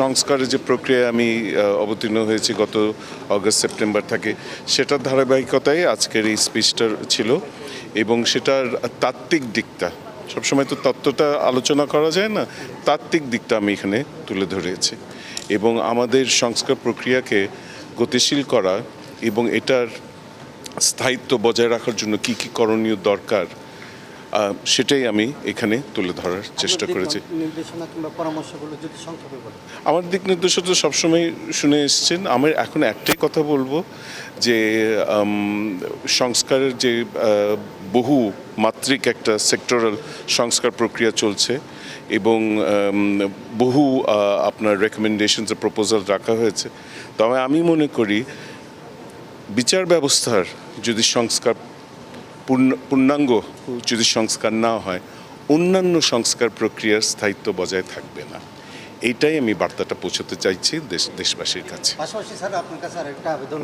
সংস্কারের যে প্রক্রিয়া আমি অবতীর্ণ হয়েছি গত অগস্ট, সেপ্টেম্বর থেকে, সেটার ধারাবাহিকতায় আজকের এই স্পিচটা ছিল এবং সেটার তাত্ত্বিক দিকটা, সবসময় তো তত্ত্বটা আলোচনা করা যায় না, তাত্ত্বিক দিকটা আমি এখানে তুলে ধরেছি এবং আমাদের সংস্কার প্রক্রিয়াকে গতিশীল করা এবং এটার স্থায়িত্ব বজায় রাখার জন্য কি কি করণীয় দরকার সেটাই আমি এখানে তুলে ধরার চেষ্টা করেছি। আমার দিক নির্দেশনা তো সবসময় শুনে এসছেন। আমার এখন একটাই কথা বলব যে সংস্কারের যে বহু মাত্রিক একটা সেক্টরাল সংস্কার প্রক্রিয়া চলছে এবং বহু আপনার রেকমেন্ডেশনস প্রপোজাল রাখা হয়েছে। তবে আমি মনে করি বিচার ব্যবস্থার যদি সংস্কার পূর্ণাঙ্গ যদি সংস্কার না হয়, অন্যান্য সংস্কার প্রক্রিয়ার স্থায়িত্ব বজায় থাকবে না। এইটাই আমি বার্তাটা পৌঁছতে চাইছি দেশ দেশবাসীর কাছে। আবেদন